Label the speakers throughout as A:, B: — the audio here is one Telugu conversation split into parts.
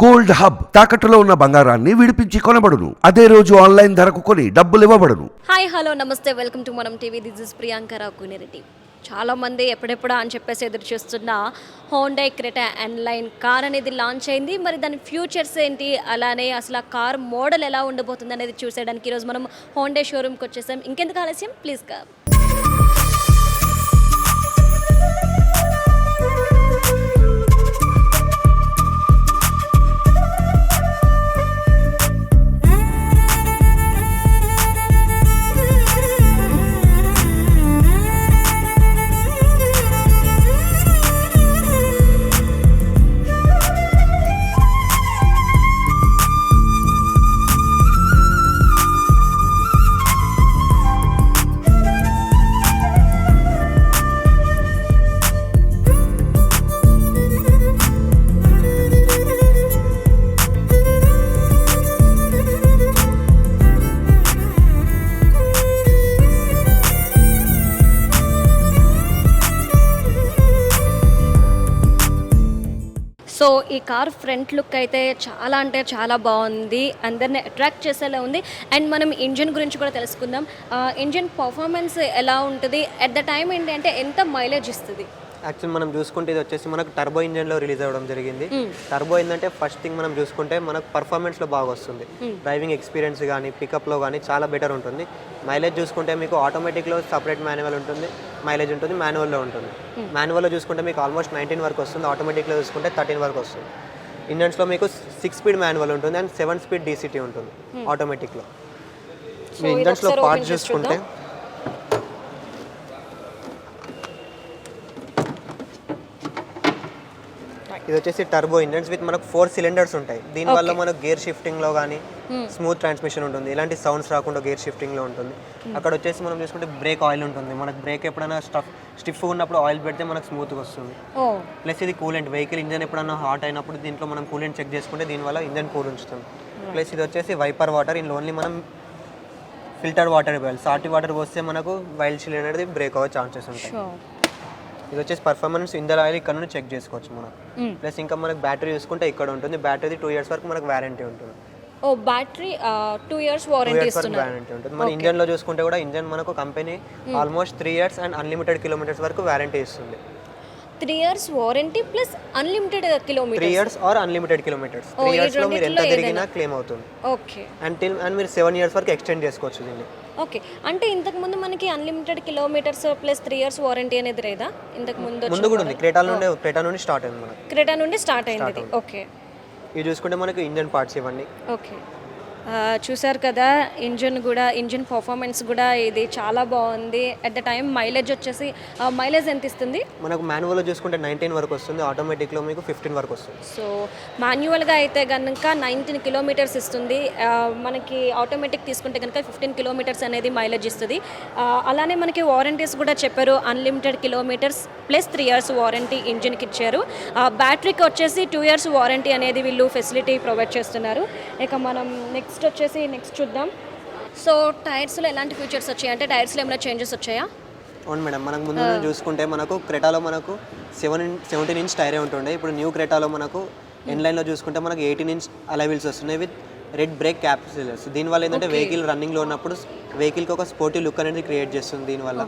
A: గోల్డ్ హబ్ తాకట్టులో ఉన్న బంగారాన్ని విడిపించి కొనబడును. అదే రోజు ఆన్లైన్ ధరకు కొని డబ్బులు ఇవ్వబడును.
B: హాయ్ హలో నమస్తే. Welcome to Manam TV. This is Priyanka Rakunireddy చాలామంది ఎప్పుడెప్పుడా అని చెప్పేసి ఎదురు చూస్తున్న హోండై క్రెటా లైన్ కార్ అనేది లాంచ్ అయింది. మరి దాని ఫ్యూచర్స్ ఏంటి? అలానే అసలు ఆ కార్ మోడల్ ఎలా ఉండబోతుంది అనేది చూసేయడానికి ఈరోజు మనం హోండే షోరూమ్కి వచ్చేసాం. ఇంకెందుకు ఆలస్యం? ప్లీజ్ కా సో ఈ కార్ ఫ్రంట్ లుక్ అయితే చాలా అంటే చాలా బాగుంది. అందరిని అట్రాక్ట్ చేసేలా ఉంది. అండ్ మనం ఇంజిన్ గురించి కూడా తెలుసుకుందాం. ఇంజిన్ పర్ఫార్మెన్స్ ఎలా ఉంటుంది? అట్ ద టైం ఏంటి అంటే ఎంత మైలేజ్ ఇస్తుంది?
C: యాక్చువల్ మనం చూసుకుంటే ఇది వచ్చేసి మనకు టర్బో ఇంజన్లో రిలీజ్ అవ్వడం జరిగింది. టర్బో ఏంటంటే ఫస్ట్ థింగ్ మనం చూసుకుంటే మనకు పర్ఫార్మెన్స్లో బాగా వస్తుంది. డ్రైవింగ్ ఎక్స్పీరియన్స్ కానీ పికప్లో కానీ చాలా బెటర్ ఉంటుంది. మైలేజ్ చూసుకుంటే మీకు ఆటోమేటిక్లో సపరేట్ మాన్యువల్ ఉంటుంది. మైలేజ్ ఉంటుంది మాన్యువల్లో ఉంటుంది. మాన్యువల్లో చూసుకుంటే మీకు ఆల్మోస్ట్ నైన్టీన్ వరకు వస్తుంది. ఆటోమేటిక్లో చూసుకుంటే థర్టీన్ వరకు వస్తుంది. ఇంజన్స్లో మీకు సిక్స్ స్పీడ్ మాన్యువల్ ఉంటుంది అండ్ సెవెన్ స్పీడ్ డీసీటీ ఉంటుంది. ఆటోమేటిక్లో మీ ఇంజన్స్లో పార్ట్స్
B: open చేసి
C: చూసుకుంటే ఇది వచ్చేసి టర్బో ఇంజన్స్ విత్ మనకు ఫోర్ సిలిండర్స్ ఉంటాయి. దీనివల్ల మనకు గేర్ షిఫ్టింగ్లో కానీ స్మూత్ ట్రాన్స్మిషన్ ఉంటుంది. ఇలాంటి సౌండ్స్ రాకుండా గేర్ షిఫ్టింగ్లో ఉంటుంది. అక్కడ వచ్చేసి మనం చూసుకుంటే బ్రేక్ ఆయిల్ ఉంటుంది. మనకు బ్రేక్ ఎప్పుడైనా స్టఫ్ స్టిఫ్ ఉన్నప్పుడు ఆయిల్ పెడితే మనకు స్మూత్గా వస్తుంది. ప్లస్ ఇది కూలెంట్ వెహికల్ ఇంజన్ ఎప్పుడైనా హాట్ అయినప్పుడు దీంట్లో మనం కూలెంట్ చెక్ చేసుకుంటే దీనివల్ల ఇంజన్ కూల్ ఉంచుతుంది. ప్లస్ ఇది వచ్చేసి వైపర్ వాటర్ ఇందులో ఓన్లీ మనం ఫిల్టర్ వాటర్ ఇవ్వాలి సాల్టీ వాటర్ పోస్తే మనకు వైల్డ్ చిల్ అనేది బ్రేక్ అవ్వే ఛాన్సెస్ ఉంటాయి. ఇది వచ్చేసి పర్ఫార్మెన్స్ ఇందర్ ఆయిల్ ఇక్కడ నుండి చెక్ చేసుకోవచ్చు మనం. ప్లస్ ఇంకా మనకు బ్యాటరీ చూసుకుంటే ఇక్కడ ఉంటుంది. బ్యాటరీ టూ ఇయర్స్ వరకు మనకు వారంటీ ఉంటుంది.
B: ఓ battery two years warranty
C: warranty ఉంటుంది. మన ఇంజన్లో చూసుకుంటే కూడా ఇంజన్ మనకు company almost three years and unlimited kilometres వరకు వారంటీ ఇస్తుంది.
B: Three years warranty plus unlimited
C: three
B: kilometre
C: years or unlimited kilometres. Three ఇయర్స్లో మీరు ఎంత తిరిగినా క్లెయిమ్ అవుతుంది.
B: ఓకే.
C: అండ్ టిల్ అండ్ మీరు సెవెన్ ఇయర్స్ వరకు ఎక్స్టెండ్ చేసుకోవచ్చు దీన్ని.
B: ఓకే. అంటే ఇంతకు ముందు మనకి unlimited kilometres plus three years warranty అనేది లేదా? ఇంతకు ముందు
C: ముందు కూడా ఉంది. క్రేటా నుండి క్రేటా నుండి స్టార్ట్ అయింది మనకు.
B: క్రెటా నుండి స్టార్ట్ అయింది ఇది. ఓకే.
C: ఇవి చూసుకుంటే మనకు ఇంజన్ పార్ట్స్ ఇవన్నీ.
B: ఓకే. ఆ, చూశారు కదా ఇంజిన్ కూడా ఇంజిన్ పర్ఫార్మెన్స్ కూడా ఇది చాలా బాగుంది. అట్ ద టైం మైలేజ్ వచ్చేసి మైలేజ్ ఎంత ఇస్తుంది?
C: మనకు మాన్యువల్ చూసుకుంటే నైన్టీన్ వరకు వస్తుంది. ఆటోమేటిక్లో మీకు ఫిఫ్టీన్ వరకు వస్తుంది.
B: సో మాన్యువల్గా అయితే కనుక నైన్టీన్ కిలోమీటర్స్ ఇస్తుంది. మనకి ఆటోమేటిక్ తీసుకుంటే కనుక ఫిఫ్టీన్ కిలోమీటర్స్ అనేది మైలేజ్ ఇస్తుంది. అలానే మనకి వారంటీస్ కూడా చెప్పారు. Unlimited kilometres plus three years warranty ఇంజిన్కి ఇచ్చారు. బ్యాటరీకి వచ్చేసి టూ ఇయర్స్ వారంటీ అనేది వీళ్ళు ఫెసిలిటీ ప్రొవైడ్ చేస్తున్నారు. ఇక మనం నెక్స్ట్ వచ్చేసి నెక్స్ట్ చూద్దాం. సో టైర్స్లో ఎలాంటి ఫీచర్స్ వచ్చాయి? అంటే టైర్స్లో ఏమైనా చేంజెస్ వచ్చాయా?
C: అవును మేడం. మనకు ముందు చూసుకుంటే మనకు క్రెటాలో మనకు సెవెన్ సెవెంటీన్ ఇంచ్ టైరే ఉంటుండే. ఇప్పుడు న్యూ క్రెటాలో మనకు ఎన్ లైన్లో చూసుకుంటే మనకు ఎయిటీన్ ఇంచ్ అలైవిల్స్ వస్తున్నాయి విత్ రెడ్ బ్రేక్ క్యాప్సిలర్స్. దీనివల్ల ఏంటంటే వెహికల్ రన్నింగ్లో ఉన్నప్పుడు వెహికల్కి ఒక స్పోర్టీ లుక్ అనేది క్రియేట్ చేస్తుంది దీనివల్ల.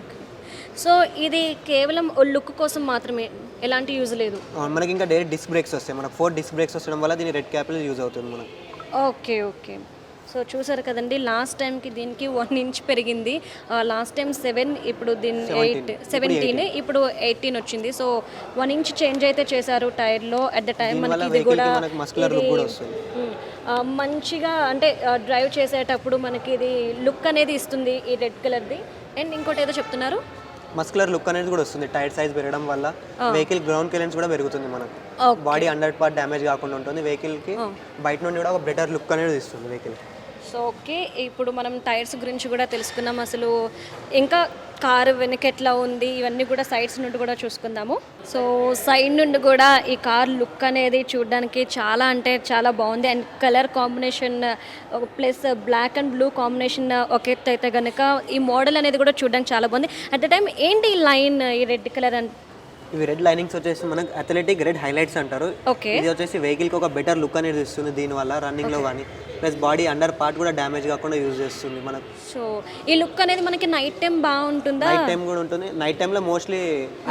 B: సో ఇది కేవలం లుక్ కోసం మాత్రమే? ఎలాంటి యూజ్ లేదు?
C: మనకి ఇంకా డైరెక్ట్ డిస్క్ బ్రేక్స్ వస్తాయి. మనకు ఫోర్ డిస్క్ బ్రేక్స్ వస్తడం వల్ల దీని రెడ్ క్యాపిల్ యూజ్ అవుతుంది మనకు.
B: Okay okay. సో చూసారు కదండి లాస్ట్ టైంకి దీనికి వన్ ఇంచ్ పెరిగింది. లాస్ట్ టైం సెవెన్ ఇప్పుడు దీని ఎయిట్ సెవెంటీన్ ఇప్పుడు ఎయిటీన్ వచ్చింది. సో వన్ ఇంచ్ చేంజ్ అయితే చేశారు టైర్లో అట్ ద టైం మనకి ఇది కూడా మంచిగా అంటే డ్రైవ్ చేసేటప్పుడు మనకి ఇది లుక్ అనేది ఇస్తుంది ఈ రెడ్ కలర్ది అండ్ ఇంకోటి ఏదో చెప్తున్నారు?
C: మస్కులర్ లుక్ అనేది కూడా వస్తుంది టైర్ సైజ్ పెరగడం వల్ల. వెహికల్ గ్రౌండ్ క్లియరెన్స్ కూడా పెరుగుతుంది మనకు. బాడీ అండర్ పార్ట్ డ్యామేజ్ కాకుండా ఉంటుంది. వెహికల్కి బయట నుండి కూడా ఒక బెటర్ లుక్ అనేది ఇస్తుంది వెహికల్
B: సో ఓకే. ఇప్పుడు మనం టైర్స్ గురించి కూడా తెలుసుకున్నాం అసలు ఇంకా కారు వెనక ఎట్లా ఉంది? ఇవన్నీ కూడా సైడ్స్ నుండి కూడా చూసుకుందాము. సో సైడ్ నుండి కూడా ఈ కార్ లుక్ అనేది చూడడానికి చాలా అంటే చాలా బాగుంది. And colour combination plus black and blue combination ఒకే అయితే కనుక ఈ మోడల్ అనేది కూడా చూడడానికి చాలా బాగుంది. అట్ ద టైం ఏంటి ఈ లైన్ ఈ రెడ్ కలర్ అంటే
C: ఇవి రెడ్ లైనింగ్స్ వచ్చేసి మనకు అథ్లెటిక్ రెడ్ హైలైట్స్ అంటారు. ఇది వచ్చేసి వెహికల్కి ఒక బెటర్ లుక్ అనేది ఇస్తుంది దీనివల్ల రన్నింగ్లో కానీ. ప్లస్ బాడీ అండర్ పార్ట్ కూడా డ్యామేజ్ కాకుండా యూజ్ చేస్తుంది మనకు.
B: సో ఈ లుక్ అనేది మనకి నైట్ టైం బాగుంటుందా?
C: నైట్ టైం కూడా ఉంటుంది. నైట్ టైంలో మోస్ట్లీ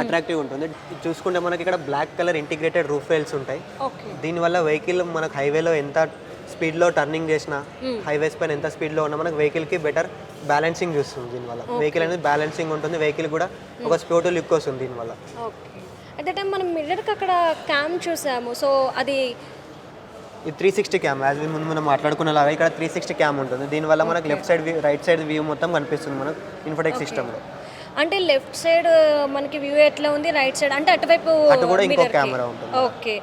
C: అట్రాక్టివ్ ఉంటుంది. ఇది చూసుకుంటే మనకి ఇక్కడ black colour integrated roof rails ఉంటాయి.
B: ఓకే
C: దీనివల్ల వెహికల్ మనకు హైవేలో ఎంత స్పీడ్లో టర్నింగ్ చేసినా హైవేస్ పైన ఎంత స్పీడ్లో ఉన్నా మనకు వెహికల్కి బెటర్ బ్యాలెన్సింగ్ చూస్తుంది దీనివల్ల. వెహికల్ అనేది బ్యాలెన్సింగ్ ఉంటుంది. వెహికల్ కూడా ఒక స్పోర్ట్ లుక్ వస్తుంది దీనివల్ల.
B: ఓకే అట్ ద టైం మనం మిర్రర్కి అక్కడ క్యామ్ చూసాము. సో అది
C: ఇది త్రీ సిక్స్టీ క్యామ్ యాజ్ ముందు మనం మాట్లాడుకున్నలాగా ఇక్కడ త్రీ సిక్స్టీ క్యామ్ ఉంటుంది. దీనివల్ల మనకు left side view right side view మొత్తం కనిపిస్తుంది మనకు ఇన్ఫోటెక్ సిస్టంలో
B: అంటే లెఫ్ట్ సైడ్ మనకి వ్యూ ఎట్లా ఉంది? రైట్ సైడ్ అంటే అటువైపు
C: అటు
B: ఓకే.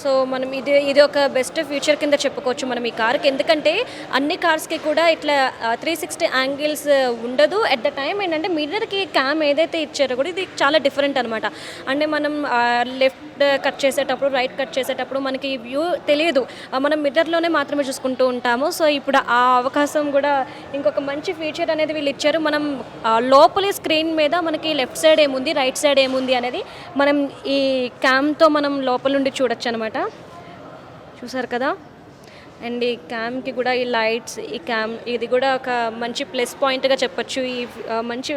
B: సో మనం ఇది ఇది ఒక బెస్ట్ ఫ్యూచర్ కింద చెప్పుకోవచ్చు మనం ఈ కార్కి. ఎందుకంటే అన్ని కార్స్కి కూడా ఇట్లా త్రీ సిక్స్టీ యాంగిల్స్ ఉండదు. ఎట్ ద టైం ఏంటంటే మిర్రర్కి క్యామ్ ఏదైతే ఇచ్చారో కూడా ఇది చాలా డిఫరెంట్ అనమాట అంటే మనం లెఫ్ట్ కట్ చేసేటప్పుడు రైట్ కట్ చేసేటప్పుడు మనకి వ్యూ తెలియదు. మనం మిర్రర్లోనే మాత్రమే చూసుకుంటూ ఉంటాము. సో ఇప్పుడు ఆ అవకాశం కూడా ఇంకొక మంచి ఫీచర్ అనేది వీళ్ళు ఇచ్చారు. మనం లోపలి స్క్రీన్ మీద మనకి లెఫ్ట్ సైడ్ ఏముంది రైట్ సైడ్ ఏముంది అనేది మనం ఈ క్యామ్తో మనం లోపల నుండి చూడొచ్చు అనమాట చూసారు కదా? అండ్ ఈ క్యామ్కి కూడా ఈ లైట్స్ ఈ క్యామ్ ఇది కూడా ఒక మంచి ప్లస్ పాయింట్గా చెప్పొచ్చు. ఈ మంచి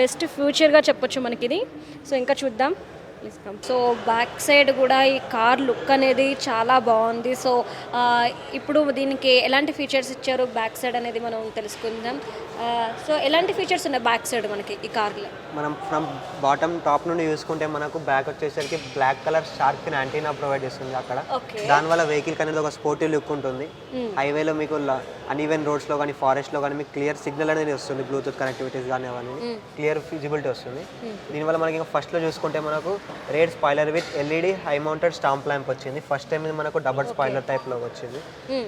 B: బెస్ట్ ఫ్యూచర్గా చెప్పొచ్చు మనకి ఇది సో ఇంకా చూద్దాం. Please come so back side కూడా ఈ కార్ లుక్ అనేది చాలా బాగుంది. సో ఇప్పుడు దీనికి ఎలాంటి ఫీచర్స్ ఇచ్చారు బ్యాక్ సైడ్ అనేది మనం తెలుసుకుందాం. సో ఎలాంటి ఫీచర్స్ ఉన్నాయి బ్యాక్ సైడ్ మనకి ఈ కార్లో
C: మనం ఫ్రమ్ బాటమ్ టాప్ నుండి చూసుకుంటే మనకు బ్యాక్ వచ్చేసరికి black colour shark antenna provide చేస్తుంది అక్కడ. దానివల్ల వెహికల్ అనేది ఒక స్పోర్టివ్ లుక్ ఉంటుంది. హైవేలో మీకు అన్ఈవెన్ రోడ్స్లో కానీ ఫారెస్ట్లో కానీ మీకు క్లియర్ సిగ్నల్ అనేది వస్తుంది బ్లూటూత్ కనెక్టివిటీస్ కానీ అవన్నీ. క్లియర్ ఫిజిబిలిటీ వస్తుంది. దీనివల్ల మనకి ఇంకా ఫస్ట్లో చూసుకుంటే మనకు red spoiler with LED high mounted stamp lamp వచ్చింది. ఫస్ట్ టైం ఇది మనకు డబల్ స్పాయిలర్ టైప్లో వచ్చింది.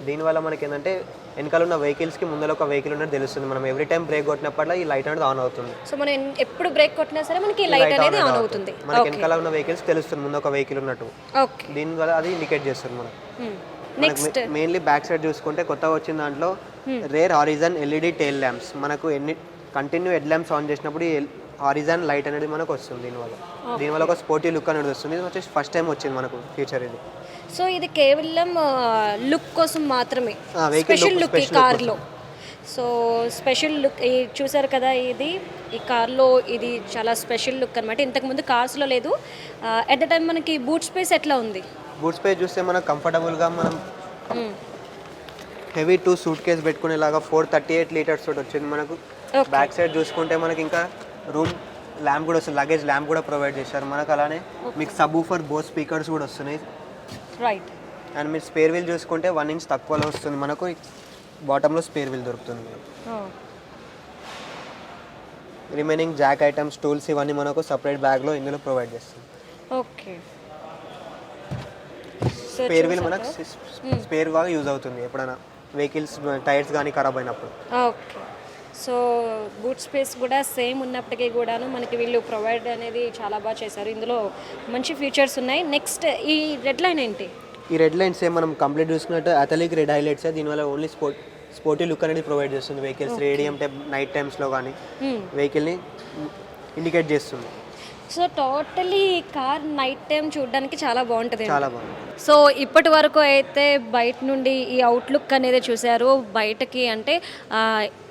C: దీనివల్ల మనకి ఏంటంటే వెనకాల ఉన్న వెహికల్స్కి ముందర ఒక వెహికల్ ఉన్నది తెలుస్తుంది. మనం ఎవ్రీ టైం బ్రేక్ కొట్టినప్పుడు ఈ లైట్ అనేది ఆన్ అవుతుంది.
B: సో మనం ఎప్పుడు బ్రేక్ కొట్టినా సరే మనకి ఈ లైట్ అనేది ఆన్ అవుతుంది.
C: మనకి వెనకాల ఉన్న వెహికల్స్ తెలుస్తుంది ముందు ఒక వెహికల్ ఉన్నట్టు.
B: ఓకే
C: దీనివల్ల అది ఇండికేట్ చేస్తుంది మనకు.
B: నెక్స్ట్
C: మెయిన్లీ బ్యాక్ సైడ్ చూసుకుంటే కొత్తగా వచ్చిన దాంట్లో rear horizon LED tail lamps మనకు ఎన్ని కంటిన్యూ హెడ్ ల్యాంప్స్ ఆన్ చేసినప్పుడు హారిజన్ లైట్ అనేది మనకు వస్తుంది దీనివల్ల. దీనివల్ల ఒక స్పోర్టీ లుక్ అనేది వస్తుంది. ఇది వచ్చేసి ఫస్ట్ టైం వచ్చింది మనకు ఫీచర్ ఇది.
B: సో ఇది కేవలం లుక్ కోసం మాత్రమే. స్పెషల్ లుక్ ఈ కార్లో. సో స్పెషల్ లుక్ ఈ చూసారు కదా ఇది? ఈ కార్లో ఇది చాలా స్పెషల్ లుక్ అనమాట ఇంతకుముందు కార్స్లో లేదు. ఎట్ ద టైం మనకి బూట్ స్పేస్ ఎట్లా ఉంది?
C: బూట్ స్పేస్ చూస్తే మనకు కంఫర్టబుల్గా మనం హెవీ టూ సూట్ కేస్ పెట్టుకునేలాగా ఫోర్ థర్టీ ఎయిట్ లీటర్స్ తోటి వచ్చింది మనకు. బ్యాక్ సైడ్ చూసుకుంటే మనకి ఇంకా రూమ్ ల్యాంప్ కూడా వస్తుంది లగేజ్ ల్యాంప్ కూడా ప్రొవైడ్ చేశారు. మనకు అలానే మీకు సబ్ ఊఫర్ బో స్పీకర్స్ కూడా వస్తున్నాయి.
B: రైట్
C: అండ్ మీరు స్పేర్ వీల్ చూసుకుంటే వన్ ఇంచ్ తక్కువలో వస్తుంది మనకు. బాటంలో స్పేర్ వీల్ దొరుకుతుంది రిమైనింగ్ జాక్ ఐటమ్స్ టూల్స్ ఇవన్నీ మనకు సపరేట్ బ్యాగ్లో ఇందులో ప్రొవైడ్ చేస్తుంది.
B: ఓకే.
C: స్పేర్ వీల్ మనకు స్పేర్ బాగా యూజ్ అవుతుంది ఎప్పుడైనా. వెహికల్స్ టైర్స్ కానీ ఖరాబ్ అయినప్పుడు.
B: ఓకే. సో బూట్ స్పేస్ కూడా సేమ్ ఉన్నప్పటికీ కూడాను మనకి వీళ్ళు ప్రొవైడ్ అనేది చాలా బాగా చేశారు. ఇందులో మంచి ఫీచర్స్ ఉన్నాయి. నెక్స్ట్ ఈ రెడ్ లైన్ ఏంటి?
C: ఈ రెడ్ లైన్స్ ఏ మనం కంప్లీట్ చూసుకున్నట్టు అథలిక్ రెడ్ హైలైట్స్ దీనివల్ల ఓన్లీ స్పోర్ట్ స్పోర్టీ లుక్ అనేది ప్రొవైడ్ చేస్తుంది. వెహికల్స్ రేడియం టైప్ నైట్ టైమ్స్లో కానీ వెహికల్ని ఇండికేట్ చేస్తుంది.
B: So totally car night time చూడడానికి చాలా బాగుంటుంది.
C: చాలా బాగుంది.
B: సో ఇప్పటి వరకు అయితే బయట నుండి ఈ అవుట్లుక్ అనేది చూశారు. బయటకి అంటే ఆ,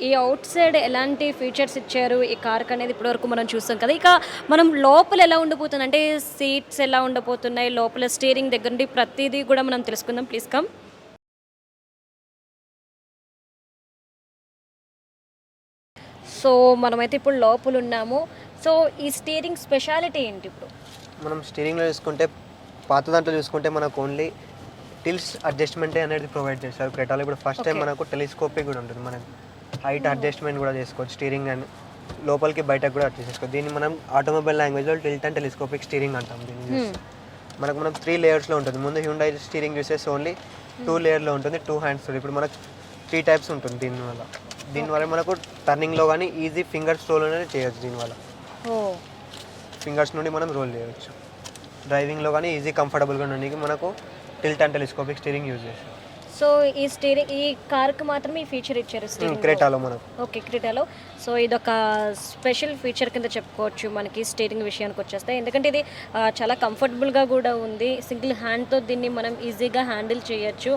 B: ఈ అవుట్ సైడ్ ఎలాంటి ఫీచర్స్ ఇచ్చారు? ఈ కార్కి అనేది ఇప్పటివరకు మనం చూస్తాం కదా. ఇక మనం లోపల ఎలా ఉండిపోతుంది? అంటే సీట్స్ ఎలా ఉండబోతున్నాయి లోపల స్టీరింగ్ దగ్గర నుండి ప్రతిదీ కూడా మనం తెలుసుకుందాం. ప్లీజ్ కమ్ సో మనమైతే ఇప్పుడు లోపల ఉన్నాము సో ఈ స్టీరింగ్ స్పెషాలిటీ ఏంటి ఇప్పుడు?
C: మనం స్టీరింగ్లో చూసుకుంటే పాత దాంట్లో చూసుకుంటే మనకు ఓన్లీ టిల్స్ అడ్జస్ట్మెంట్ అనేది ప్రొవైడ్ చేస్తారు. క్రెటాలో ఇప్పుడు ఫస్ట్ టైం మనకు టెలిస్కోపిక్ కూడా ఉంటుంది. మనకి హైట్ అడ్జస్ట్మెంట్ కూడా చేసుకోవచ్చు స్టీరింగ్ అండ్ లోపలికి బయటకు కూడా అడ్జస్ట్ చేసుకోవచ్చు. దీన్ని మనం ఆటోమొబైల్ లాంగ్వేజ్లో టిల్ట్ అండ్ టెలిస్కోపిక్ స్టీరింగ్ అంటాం దీన్ని చూస్తే. మనకు మనం త్రీ లేయర్స్లో ఉంటుంది. ముందు హ్యూండై స్టీరింగ్ చూసేసి ఓన్లీ టూ లేయర్లో ఉంటుంది టూ హ్యాండ్స్ ఇప్పుడు మనకు త్రీ టైప్స్ ఉంటుంది దీనివల్ల. దీనివల్ల మనకు టర్నింగ్లో కానీ ఈజీ ఫింగర్ స్ట్రోలోనే చేయొచ్చు దీనివల్ల. ఫింగర్స్ నుండి మనం రోల్ చేయవచ్చు డ్రైవింగ్లో కానీ ఈజీ కంఫర్టబుల్గా ఉండడానికి మనకు tilt and telescopic steering use చేస్తాం.
B: సో ఈ స్టీరింగ్ ఈ కార్కి మాత్రమే ఈ ఫీచర్ ఇచ్చారు స్టీరింగ్
C: క్రేటాలో మనకు.
B: ఓకే క్రీటాలో. సో ఇదొక స్పెషల్ ఫీచర్ కింద చెప్పుకోవచ్చు మనకి స్టీరింగ్ విషయానికి వచ్చేస్తే. ఎందుకంటే ఇది చాలా కంఫర్టబుల్గా కూడా ఉంది. సింగిల్ హ్యాండ్తో దీన్ని మనం ఈజీగా హ్యాండిల్ చేయొచ్చు.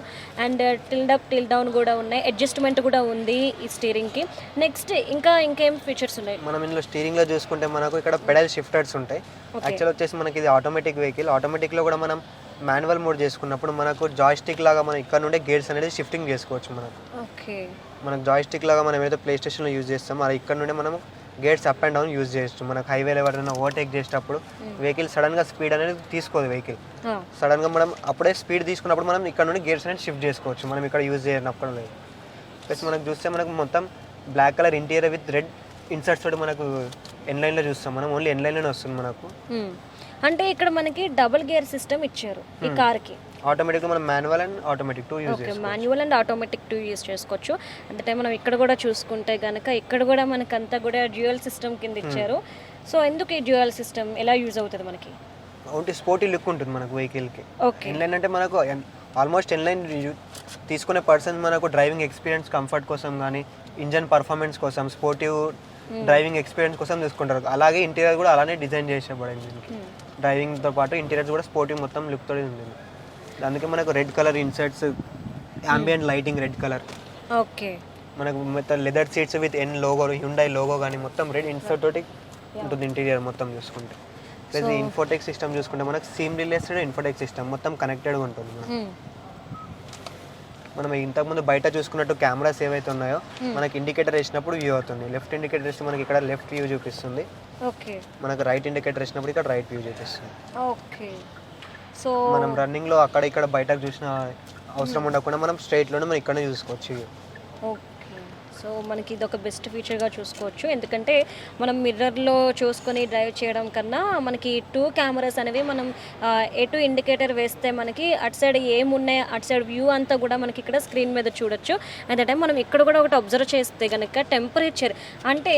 B: And tilt up till down కూడా ఉన్నాయి. అడ్జస్ట్మెంట్ కూడా ఉంది ఈ స్టీరింగ్కి. నెక్స్ట్ ఇంకా ఇంకేం ఫీచర్స్ ఉన్నాయి?
C: మనం ఇందులో స్టీరింగ్లో చూసుకుంటే మనకు ఇక్కడ పెడల్ షిఫ్టర్స్ ఉంటాయి. యాక్చువల్ వచ్చేసి మనకి ఇది ఆటోమేటిక్ వెహికల్. ఆటోమేటిక్లో కూడా మనం మాన్యువల్ మోడ్ చేసుకున్నప్పుడు మనకు జాయిస్టిక్ లాగా మనం ఇక్కడ నుండే గేట్స్ అనేది షిఫ్టింగ్ చేసుకోవచ్చు మనకు.
B: ఓకే.
C: మనకు జాయిస్టిక్ లాగా మనం ఏదైతే ప్లే స్టేషన్లో యూజ్ చేస్తామో అది ఇక్కడ నుండి మనం gates up and down use చేయొచ్చు. మనకు హైవేలో ఎవరైనా ఓవర్టేక్ చేసేటప్పుడు వెహికల్ సడన్గా స్పీడ్ అనేది తీసుకోదు వెహికల్ సడన్గా మనం అప్పుడే స్పీడ్ తీసుకున్నప్పుడు మనం ఇక్కడ నుండి గేట్స్ అనేది షిఫ్ట్ చేసుకోవచ్చు. మనం ఇక్కడ యూజ్ చేయనప్పుడు లేదు ప్లస్ మనకు చూస్తే మనకు మొత్తం black colour interior with red inserts తోటి మనకు ఎన్లైన్లో చూస్తాం. మనం ఓన్లీ ఎన్లైన్లోనే వస్తుంది మనకు.
B: అంటే ఇక్కడ మనకి డబుల్ గేర్ సిస్టమ్ ఇచ్చారు ఈ కార్కి.
C: ఆటోమేటిక్గా మనం manual and automatic to use
B: okay manual and automatic to use చేసుకోవచ్చు. అంటే మనం ఇక్కడ కూడా చూసుకుంటే కనుక ఇక్కడ కూడా మనకంతా కూడా డ్యూయల్ సిస్టమ్ కింద ఇచ్చారు. సో ఎందుకు ఈ డ్యూయల్ సిస్టమ్ ఎలా యూజ్ అవుతుంది మనకి?
C: ఓన్లీ స్పోర్టీ లుక్ ఉంటుంది మనకు వెహికల్కి.
B: ఓకే.
C: ఇన్లైన్ అంటే మనకు ఆల్మోస్ట్ ఇన్లైన్ తీసుకునే పర్సన్ మనకు డ్రైవింగ్ ఎక్స్పీరియన్స్ కంఫర్ట్ కోసం కానీ ఇంజన్ పర్ఫార్మెన్స్ కోసం స్పోర్టివ్ డ్రైవింగ్ ఎక్స్పీరియన్స్ కోసం తీసుకుంటారు. అలాగే ఇంటీరియర్ కూడా అలానే డిజైన్ చేసేబడింది దీనికి డ్రైవింగ్తో పాటు ఇంటీరియర్స్ కూడా స్పోర్టివ్ మొత్తం లుక్ తోటి ఉంటుంది. అందుకే మనకు red colour inserts ambient lighting red colour.
B: Okay.
C: మనకు మొత్తం leather seats with N logo Hyundai logo కానీ మొత్తం రెడ్ ఇన్సర్ట్ తోటి ఉంటుంది ఇంటీరియర్ మొత్తం చూసుకుంటే. ప్లస్ ఇన్ఫోటెక్ సిస్టమ్ చూసుకుంటే మనకు సీమ్ రిలేటెడ్ ఇన్ఫోటెక్ సిస్టమ్ మొత్తం కనెక్టెడ్గా ఉంటుంది. మనకు. మనం ఇంతకుముందు బయట చూసుకున్నట్టు కెమెరాస్ ఏవైతే ఉన్నాయో మనకి ఇండికేటర్ వేసినప్పుడు వ్యూ అవుతుంది. లెఫ్ట్ ఇండికేటర్ వేస్తే మనకి ఇక్కడ లెఫ్ట్ వ్యూ చూపిస్తుంది.
B: ఓకే
C: మనకు రైట్ ఇండికేటర్ వేసినప్పుడు ఇక్కడ రైట్ వ్యూ చూపిస్తుంది.
B: ఓకే సో
C: మనం రన్నింగ్లో అక్కడ ఇక్కడ బయటకు చూసిన అవసరం ఉండకుండా మనం స్ట్రైట్లోనే మనం ఇక్కడనే చూసుకోవచ్చు.
B: ఓకే సో మనకి ఇది ఒక బెస్ట్ ఫీచర్గా చూసుకోవచ్చు. ఎందుకంటే మనం మిర్రర్లో చూసుకొని డ్రైవ్ చేయడం కన్నా మనకి టూ కెమెరాస్ అనేవి మనం ఎటు ఇండికేటర్ వేస్తే మనకి అటు సైడ్ ఏమున్నాయి అటు సైడ్ వ్యూ అంతా కూడా మనకి ఇక్కడ స్క్రీన్ మీద చూడొచ్చు. అట్ టైం మనం ఇక్కడ కూడా ఒకటి అబ్జర్వ్ చేస్తే కనుక టెంపరేచర్ అంటే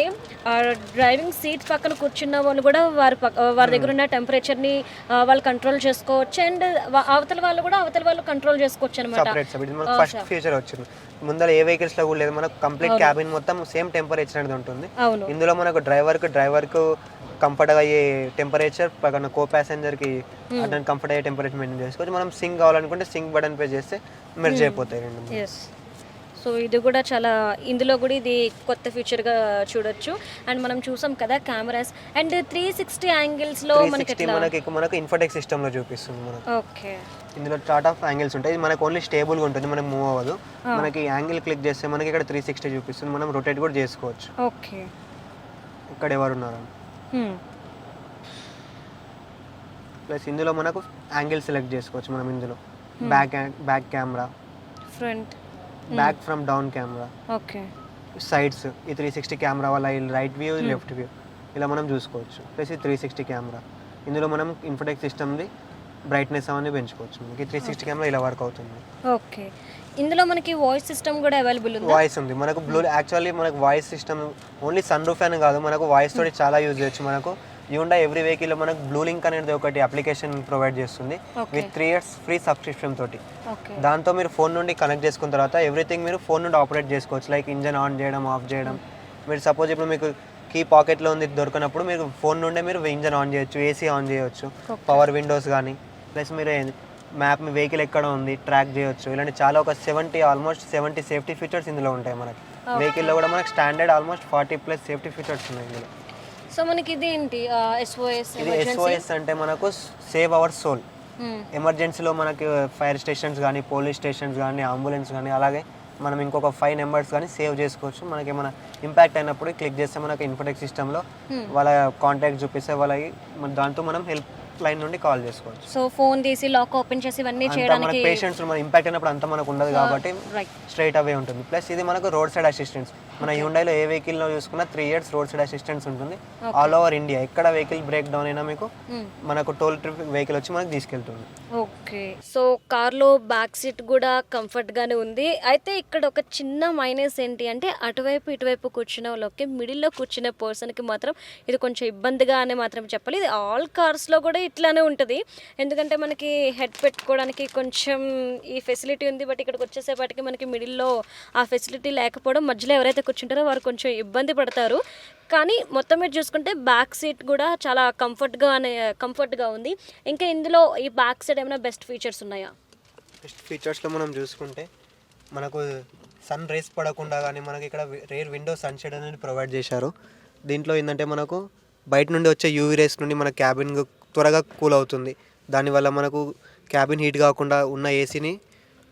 B: డ్రైవింగ్ సీట్ పక్కన కూర్చున్న వాళ్ళు కూడా వారి పక్క వారి దగ్గర ఉన్న టెంపరేచర్ని వాళ్ళు కంట్రోల్ చేసుకోవచ్చు. అండ్ అవతల వాళ్ళు కూడా అవతల వాళ్ళు కంట్రోల్ చేసుకోవచ్చు అనమాట.
C: ఫస్ట్ ఫీచర్ వచ్చింది. ముందర ఏ వెహికల్స్లో కూడా లేదు. మనకు కంప్లీట్ క్యాబిన్ మొత్తం సేమ్ టెంపరేచర్ అనేది ఉంటుంది. ఇందులో మనకు డ్రైవర్కు డ్రైవర్కు కంఫర్ట్ అయ్యే టెంపరేచర్ పక్కన కో ప్యాసెంజర్కి అతను కంఫర్ట్ అయ్యే టెంపరేచర్ మెయింటైన్ చేసుకోవచ్చు. మనం సింక్ కావాలనుకుంటే సింక్ బటన్ పే చేస్తే మెర్జ్ అయిపోతాయి రెండు
B: సో ఇది కూడా చాలా ఇందులో కూడా ఇది కొత్త ఫీచర్గా చూడొచ్చు. అండ్ మనం చూసాం కదా కెమెరాస్ అండ్ త్రీ సిక్స్టీ యాంగిల్స్లో మనకి
C: మనకి మనకు ఇన్ఫోటెక్ సిస్టమ్లో చూపిస్తుంది మనకు.
B: ఓకే
C: ఇందులో చార్ట్ ఆఫ్ యాంగిల్స్ ఉంటాయి. ఇది మనకు ఓన్లీ స్టేబుల్గా ఉంటుంది. మనకు మూవ్ అవ్వదు. మనకి యాంగిల్ క్లిక్ చేస్తే మనకి ఇక్కడ త్రీ సిక్స్టీ చూపిస్తుంది. మనం రొటేట్ కూడా చేసుకోవచ్చు.
B: ఓకే
C: ఇక్కడ ఎవరు ఉన్నారు. ప్లస్ ఇందులో మనకు యాంగిల్ సెలెక్ట్ చేసుకోవచ్చు మనం ఇందులో. Back back camera
B: front
C: back from down camera
B: okay
C: sides ఈ త్రీ సిక్స్టీ కెమెరా వల్ల రైట్ వ్యూ లెఫ్ట్ వ్యూ ఇలా మనం చూసుకోవచ్చు. ప్లస్ ఈ త్రీ సిక్స్టీ కెమెరా ఇందులో మనం ఇన్ఫోటెక్ సిస్టమ్ది బ్రైట్నెస్ అవన్నీ పెంచుకోవచ్చు. మనకి త్రీ సిక్స్టీ కెమెరా ఇలా వర్క్ అవుతుంది.
B: ఓకే ఇందులో మనకి వాయిస్ సిస్టమ్ కూడా అవైలబుల్ ఉంది?
C: వాయిస్ ఉంది. మనకు బ్లూ యాక్చువల్లీ మనకు voice system only sunroof అని కాదు. మనకు వాయిస్ తోటి చాలా యూజ్ చేయొచ్చు. మనకు యూండా ఎవ్రీ వెహికల్ మనకు బ్లూ లింక్ అనేది ఒకటి అప్లికేషన్ ప్రొవైడ్ చేస్తుంది. With three years free subscription తోటి. దాంతో మీరు ఫోన్ నుండి కనెక్ట్ చేసుకున్న తర్వాత ఎవ్రీథింగ్ మీరు ఫోన్ నుండి ఆపరేట్ చేసుకోవచ్చు. లైక్ ఇంజన్ ఆన్ చేయడం ఆఫ్ చేయడం. మీరు సపోజ్ ఇప్పుడు మీకు కీ పాకెట్లో ఉంది దొరికినప్పుడు మీరు ఫోన్ నుండే మీరు ఇంజన్ ఆన్ చేయొచ్చు ఏసీ ఆన్ చేయొచ్చు. పవర్ విండోస్ కానీ ప్లస్ మీరు మ్యాప్ మీ వెహికల్ ఎక్కడ ఉంది ట్రాక్ చేయొచ్చు. ఇలాంటి చాలా ఒక seventy almost seventy safety features ఇందులో ఉంటాయి మనకి. వెహికల్లో కూడా మనకి standard almost forty plus safety features ఉన్నాయి ఇందులో.
B: సో మనకి ఇది ఏంటి ఎస్ఓఎస్
C: ఇది ఎస్ఓఎస్ అంటే మనకు సేవ్ అవర్ సోల్ ఎమర్జెన్సీలో మనకి ఫైర్ స్టేషన్స్ కానీ పోలీస్ స్టేషన్స్ కానీ అంబులెన్స్ కానీ అలాగే మనం ఇంకొక ఫైవ్ నెంబర్స్ కానీ సేవ్ చేసుకోవచ్చు. మనకి ఏమైనా ఇంపాక్ట్ అయినప్పుడు క్లిక్ చేస్తే మనకి ఇన్ఫోటెక్ సిస్టంలో వాళ్ళ కాంటాక్ట్ చూపిస్తే వాళ్ళకి దాంతో మనం హెల్ప్ లైన్ నుండి కాల్ చేసుకోవచ్చు.
B: సో ఫోన్ తీసి లాక్ ఓపెన్ చేసి ఇవన్నీ చేయడానికి
C: పేషెంట్స్ మన ఇంపాక్ట్ అయినప్పుడు అంతా మనకు ఉండదు కాబట్టి
B: రైట్
C: స్ట్రైట్ అవే ఉంటుంది. ప్లస్ ఇది మనకు రోడ్ సైడ్ అసిస్టెన్స్ మన హ్యూండైలో ఏ వెహికల్లో చూసుకున్నా three years road side assistance ఉంటుంది ఆల్ ఓవర్ ఇండియా ఎక్కడ వెహికల్ బ్రేక్ డౌన్ అయినా మీకు మనకు టోల్ ట్రిప్ వెహికల్ వచ్చి మనకు తీసుకెళ్తుంది.
B: ఓకే సో కార్లో బ్యాక్ సీట్ కూడా కంఫర్ట్గానే ఉంది. అయితే ఇక్కడ ఒక చిన్న మైనస్ ఏంటి అంటే అటువైపు ఇటువైపు కూర్చున్న వాళ్ళకి మిడిల్లో కూర్చునే పర్సన్కి మాత్రం ఇది కొంచెం ఇబ్బందిగా అని మాత్రం చెప్పాలి. ఇది ఆల్ కార్స్లో కూడా ఇట్లానే ఉంటుంది. ఎందుకంటే మనకి హెడ్ పెట్టుకోవడానికి కొంచెం ఈ ఫెసిలిటీ ఉంది బట్ ఇక్కడికి వచ్చేసేపటికి మనకి మిడిల్లో ఆ ఫెసిలిటీ లేకపోవడం మధ్యలో ఎవరైతే కూర్చుంటారో వారు కొంచెం ఇబ్బంది పడతారు. కానీ మొత్తం మీద చూసుకుంటే బ్యాక్ సీట్ కూడా చాలా కంఫర్ట్గా అనే కంఫర్ట్గా ఉంది. ఇంకా ఇందులో ఈ బ్యాక్ సైడ్ ఏమైనా బెస్ట్ ఫీచర్స్ ఉన్నాయా?
C: బెస్ట్ ఫీచర్స్లో మనం చూసుకుంటే మనకు సన్ రేస్ పడకుండా కానీ మనకి ఇక్కడ రేర్ విండో సన్షెడ్ అనేది ప్రొవైడ్ చేశారు. దీంట్లో ఏంటంటే మనకు బయట నుండి వచ్చే యూవీ రేస్ నుండి మన క్యాబిన్ త్వరగా కూల్ అవుతుంది. దానివల్ల మనకు క్యాబిన్ హీట్ కాకుండా ఉన్న ఏసీని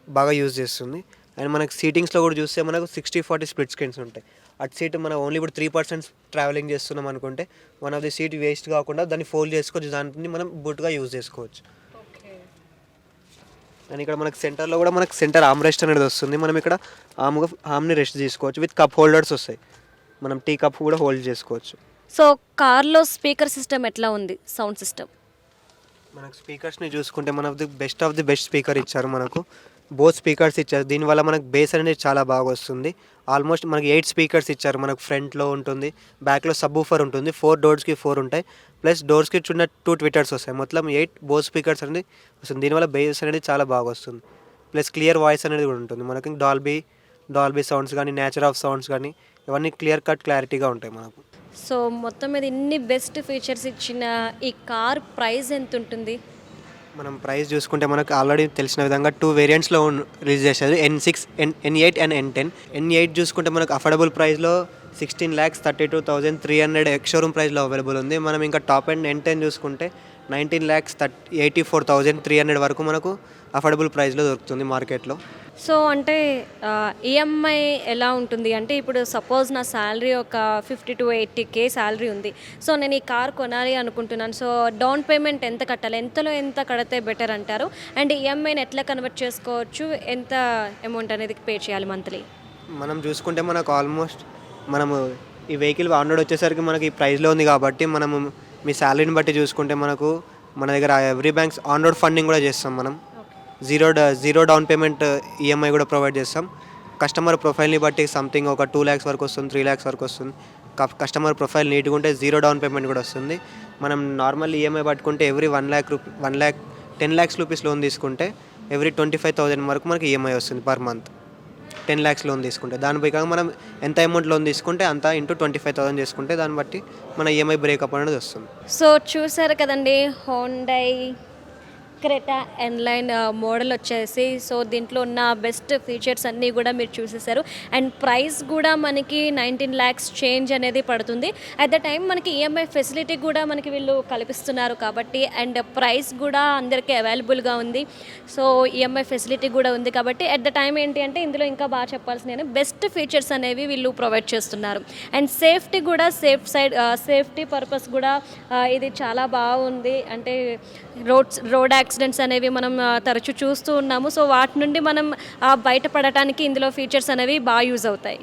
C: బాగా యూజ్ చేస్తుంది. అండ్ మనకి సీటింగ్స్లో కూడా చూస్తే మనకు సిక్స్టీ ఫార్టీ స్ప్లిట్ స్క్రీన్స్ ఉంటాయి. అటు సీట్ మనం ఓన్లీ ఇప్పుడు త్రీ పర్సెంట్ ట్రావెలింగ్ చేస్తున్నాం అనుకుంటే one of the seat waste కాకుండా దాన్ని ఫోల్డ్ చేసుకోవచ్చు. దాన్ని మనం బుట్గా యూజ్ చేసుకోవచ్చు. అండ్ ఇక్కడ మనకి సెంటర్లో కూడా మనకి సెంటర్ ఆమ్ రెస్ట్ అనేది వస్తుంది. మనం ఇక్కడ ఆమ్గా ఆమ్ని రెస్ట్ తీసుకోవచ్చు. విత్ కప్ హోల్డర్స్ వస్తాయి. మనం టీ కప్ కూడా హోల్డ్ చేసుకోవచ్చు.
B: సో కార్లో స్పీకర్ సిస్టమ్ ఎట్లా ఉంది? Sound system.
C: మనకు స్పీకర్స్ని చూసుకుంటే మన the best of the best speaker ఇచ్చారు మనకు. బోత్ స్పీకర్స్ ఇచ్చారు. దీనివల్ల మనకు బేస్ అనేది చాలా బాగా వస్తుంది. ఆల్మోస్ట్ మనకి ఎయిట్ స్పీకర్స్ ఇచ్చారు. మనకు ఫ్రంట్లో ఉంటుంది బ్యాక్లో సబ్బూఫర్ ఉంటుంది. ఫోర్ డోర్స్కి ఫోర్ ఉంటాయి. ప్లస్ డోర్స్కి చిన్న టూ ట్విట్టర్స్ వస్తాయి. మొత్తం ఎయిట్ బోత్ స్పీకర్స్ అనేది వస్తుంది. దీనివల్ల బేస్ అనేది చాలా బాగా వస్తుంది. ప్లస్ క్లియర్ వాయిస్ అనేది కూడా ఉంటుంది. మనకి డాల్బీ డాల్బీ సౌండ్స్ కానీ నేచర్ ఆఫ్ సౌండ్స్ కానీ ఇవన్నీ క్లియర్ కట్ క్లారిటీగా ఉంటాయి మనకు.
B: సో మొత్తం మీద ఇన్ని బెస్ట్ ఫీచర్స్ ఇచ్చిన ఈ కార్ ప్రైస్ ఎంత ఉంటుంది
C: మనం ప్రైస్ చూసుకుంటే మనకు ఆల్రెడీ తెలిసిన విధంగా టూ వేరియంట్స్లో రిలీజ్ చేశారు. N six N N eight and N ten N eight చూసుకుంటే మనకు అఫోర్డబుల్ ప్రైస్లో sixteen lakhs thirty two thousand three hundred ex showroom ప్రైస్లో అవైలబుల్ ఉంది. మనం ఇంకా టాప్ అండ్ ఎన్ టెన్ చూసుకుంటే nineteen lakhs thirty eighty four thousand three hundred వరకు మనకు అఫోర్డబుల్ ప్రైస్లో దొరుకుతుంది మార్కెట్లో.
B: సో అంటే ఈఎంఐ ఎలా ఉంటుంది అంటే ఇప్పుడు సపోజ్ నా శాలరీ ఒక fifty to eighty K salary ఉంది. సో నేను ఈ కార్ కొనాలి అనుకుంటున్నాను. సో డౌన్ పేమెంట్ ఎంత కట్టాలి? ఎంతలో ఎంత కడితే బెటర్ అంటారు? అండ్ ఈఎంఐని ఎట్లా కన్వర్ట్ చేసుకోవచ్చు? ఎంత అమౌంట్ అనేది పే చేయాలి మంత్లీ?
C: మనం చూసుకుంటే మనకు ఆల్మోస్ట్ మనము ఈ వెహికల్ ఆన్రోడ్ వచ్చేసరికి మనకి ఈ ప్రైస్లో ఉంది కాబట్టి మనము మీ శాలరీని బట్టి చూసుకుంటే మనకు మన దగ్గర ఎవ్రీ బ్యాంక్స్ ఆన్రోడ్ ఫండింగ్ కూడా చేస్తాం మనం. Zero zero down payment EMI కూడా ప్రొవైడ్ చేస్తాం. కస్టమర్ ప్రొఫైల్ని బట్టి సంథింగ్ ఒక టూ ల్యాక్స్ వరకు వస్తుంది త్రీ ల్యాక్స్ వరకు వస్తుంది. కస్టమర్ ప్రొఫైల్ నీట్గా ఉంటే జీరో డౌన్ పేమెంట్ కూడా వస్తుంది. మనం నార్మల్ ఈఎంఐ పట్టుకుంటే every one lakh rupee one lakh ten lakhs rupees loan తీసుకుంటే ఎవ్రీ ట్వంటీ ఫైవ్ థౌసండ్ వరకు మనకి ఈఎంఐ వస్తుంది per month ten lakhs loan తీసుకుంటే దాని కాక మనం ఎంత అమౌంట్ లోన్ తీసుకుంటే అంత ఇంటూ ట్వంటీ ఫైవ్ థౌసండ్ చేసుకుంటే దాన్ని బట్టి మన ఈఎంఐ బ్రేకప్ అనేది వస్తుంది.
B: సో చూసారు కదండి Hyundai Creta N Line model వచ్చేసి సో దీంట్లో ఉన్న బెస్ట్ ఫీచర్స్ అన్నీ కూడా మీరు చూసేసారు అండ్ ప్రైస్ కూడా మనకి నైన్టీన్ ల్యాక్స్ చేంజ్ అనేది పడుతుంది. అట్ ద టైం మనకి ఈఎంఐ ఫెసిలిటీ కూడా మనకి వీళ్ళు కల్పిస్తున్నారు కాబట్టి అండ్ ప్రైస్ కూడా అందరికీ అవైలబుల్గా ఉంది. సో ఈఎంఐ ఫెసిలిటీ కూడా ఉంది కాబట్టి అట్ ద టైం ఏంటి అంటే ఇందులో ఇంకా బాగా చెప్పాల్సిన బెస్ట్ ఫీచర్స్ అనేవి వీళ్ళు ప్రొవైడ్ చేస్తున్నారు. అండ్ సేఫ్టీ కూడా సేఫ్ సైడ్ సేఫ్టీ పర్పస్ కూడా ఇది చాలా బాగుంది. అంటే రోడ్స్ రోడ్ యాక్సిడెంట్స్ అనేవి మనం తరచు తరచూ చూస్తూ ఉన్నాము. సో వాటి నుండి మనం బయటపడటానికి ఇందులో ఫీచర్స్ అనేవి బాగా యూజ్ అవుతాయి.